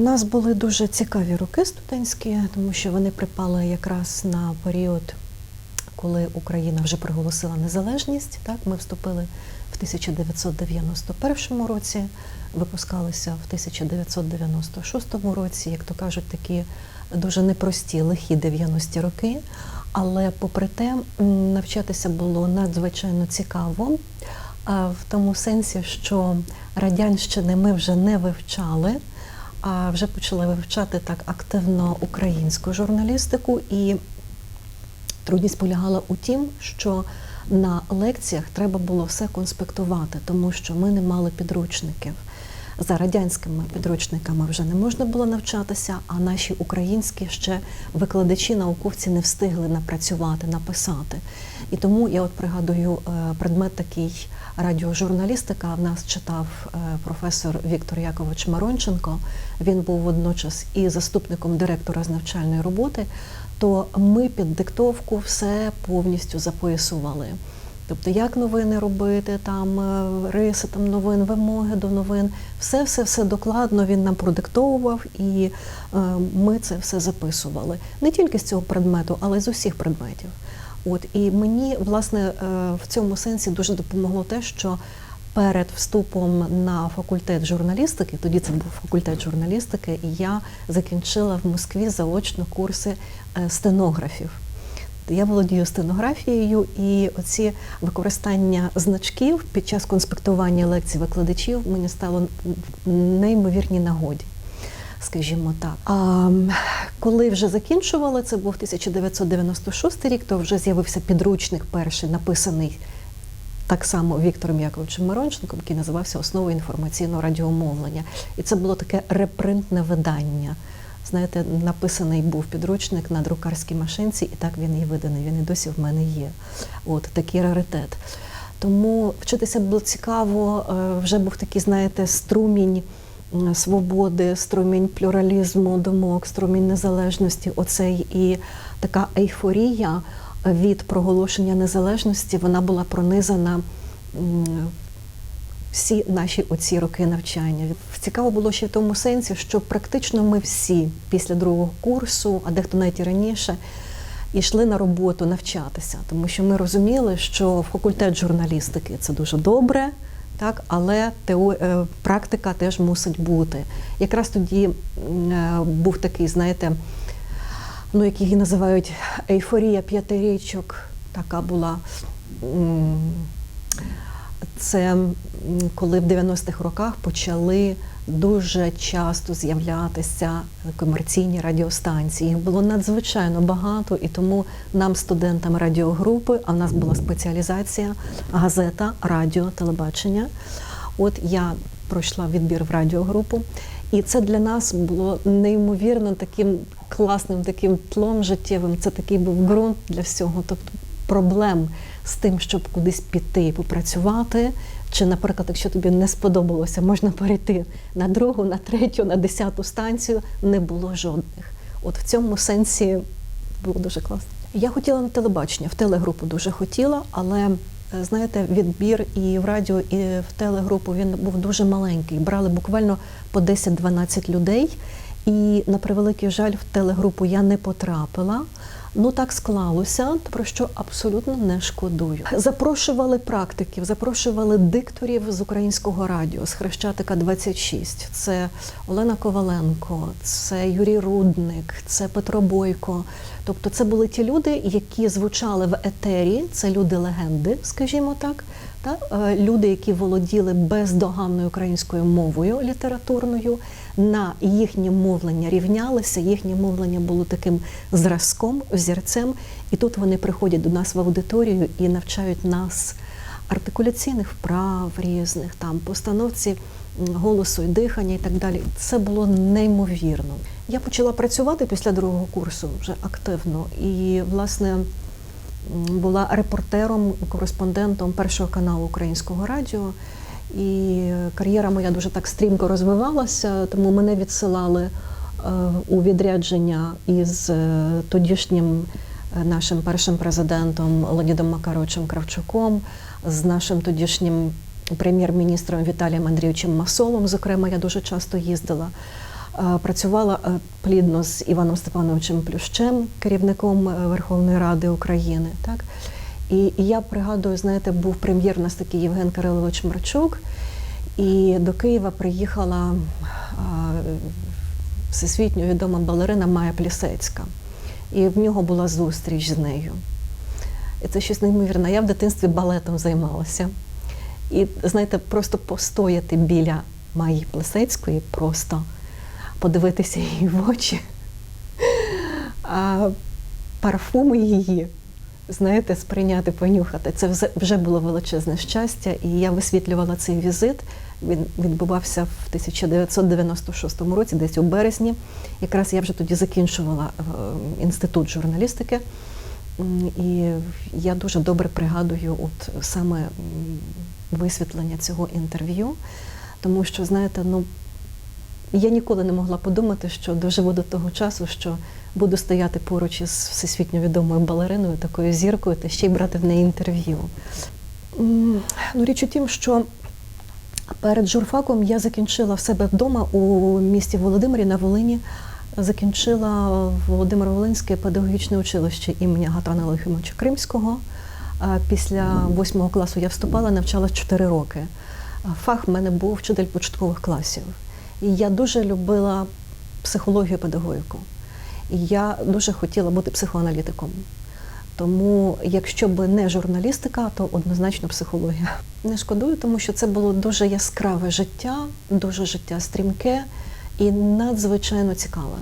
нас були дуже цікаві роки студентські, тому що вони припали якраз на період, коли Україна вже проголосила незалежність. Так, ми вступили в 1991 році, випускалися в 1996 році, як то кажуть, такі дуже непрості, лихі 90-ті роки. Але попри те, навчатися було надзвичайно цікаво. В тому сенсі, що радянщини ми вже не вивчали, вже почали вивчати так активно українську журналістику. І трудність полягала у тім, що на лекціях треба було все конспектувати, тому що ми не мали підручників. За радянськими підручниками вже не можна було навчатися, а наші українські ще викладачі, науковці не встигли напрацювати, написати. І тому я от пригадую е, предмет такий радіожурналістика. В нас читав е, професор Віктор Якович Маронченко. Він був водночас і заступником директора з навчальної роботи. То ми під диктовку все повністю записували. Тобто, як новини робити, там е, риси там новин, вимоги до новин, все, все, все докладно він нам продиктовував, і е, ми це все записували. Не тільки з цього предмету, але й з усіх предметів. От і мені власне е, в цьому сенсі дуже допомогло те, що перед вступом на факультет журналістики, тоді це був факультет журналістики, і я закінчила в Москві заочно курси е, стенографів. Я володію стенографією, і оці використання значків під час конспектування лекцій викладачів мені стало в неймовірній нагоді. Скажімо так. А коли вже закінчувала, це був 1996 рік, то вже з'явився підручник перший, написаний так само Віктором Яковичем Миронченком, який називався Основи інформаційного радіомовлення. І це було таке репринтне видання. Знаєте, написаний був підручник на друкарській машинці, і так він і виданий. Він і досі в мене є. От такий раритет. Тому вчитися було цікаво. е, Вже був такий, знаєте, струмінь свободи, струмінь плюралізму, думок, струмінь незалежності. Оцей і така ейфорія від проголошення незалежності, вона була пронизана всі наші оці роки навчання. Цікаво було ще в тому сенсі, що практично ми всі після другого курсу, а дехто навіть і раніше, йшли на роботу навчатися, тому що ми розуміли, що факультет журналістики це дуже добре. Так, але тео, е, практика теж мусить бути. Якраз тоді е, був такий, знаєте, ну, як її називають ейфорія п'ятирічок, така була. Це коли в 90-х роках почали дуже часто з'являтися комерційні радіостанції. Їх було надзвичайно багато, і тому нам, студентам радіогрупи, а в нас була спеціалізація газета, радіо, телебачення. От я пройшла відбір в радіогрупу, і це для нас було неймовірно таким класним таким тлом життєвим. Це такий був ґрунт для всього. Тобто проблем з тим, щоб кудись піти і попрацювати. Чи, наприклад, якщо тобі не сподобалося, можна перейти на другу, на третю, на десяту станцію, не було жодних. От в цьому сенсі було дуже класно. Я хотіла на телебачення, в телегрупу дуже хотіла, але е, знаєте, відбір і в радіо, і в телегрупу він був дуже маленький. Брали буквально по 10-12 людей. І на превеликий жаль, в телегрупу я не потрапила. Ну так склалося, про що абсолютно не шкодую. Запрошували практиків, запрошували дикторів з українського радіо, з Хрещатика 26. Це Олена Коваленко, це Юрій Рудник, це Петро Бойко. Тобто, це були ті люди, які звучали в етері. Це люди легенди, скажімо так. Та е, люди, які володіли бездоганною українською мовою літературною, на їхнє мовлення рівнялися, їхнє мовлення було таким зразком, взірцем. І тут вони приходять до нас в аудиторію і навчають нас артикуляційних вправ різних, там постановці голосу і дихання і так далі. Це було неймовірно. Я почала працювати після другого курсу вже активно і, власне, була репортером, кореспондентом першого каналу українського радіо. І кар'єра моя дуже так стрімко розвивалася, тому мене відсилали е, у відрядження із е, тодішнім е, нашим першим президентом Леонідом Макаровичем Кравчуком, з нашим тодішнім прем'єр-міністром Віталієм Андрійовичем Масолом. Зокрема, я дуже часто їздила. Е, Працювала е, плідно з Іваном Степановичем Плющем, керівником е, Верховної Ради України. Так? І, і я пригадую, знаєте, був прем'єр у нас такий Євген Кирилович Марчук, і до Києва приїхала а, всесвітньо відома балерина Майя Плісецька. І в нього була зустріч з нею. І це щось неймовірне. Я в дитинстві балетом займалася. І знаєте, просто постояти біля Майї Плесецької, просто подивитися їй в очі, а парфуми її, знаєте, сприйняти, понюхати. Це вже було величезне щастя. І я висвітлювала цей візит. Він відбувався в 1996 році, десь у березні. Якраз я вже тоді закінчувала е, інститут журналістики. І я дуже добре пригадую от саме висвітлення цього інтерв'ю, тому що, знаєте, ну я ніколи не могла подумати, що доживу до того часу, що буду стояти поруч із всесвітньо відомою балериною, такою зіркою, та ще й брати в неї інтерв'ю. Ну, річ у тім, що перед журфаком я закінчила в себе вдома у місті Володимирі на Волині. Закінчила Володимир Волинське педагогічне училище імені Гатана Лихимовича Кримського. Після восьмого класу я вступала, навчалась 4 роки. Фах в мене був вчитель початкових класів. Я дуже любила психологію педагогіку. Я дуже хотіла бути психоаналітиком. Тому, якщо б не журналістика, то однозначно психологія. Не шкодую, тому що це було дуже яскраве життя, дуже життя стрімке і надзвичайно цікаве.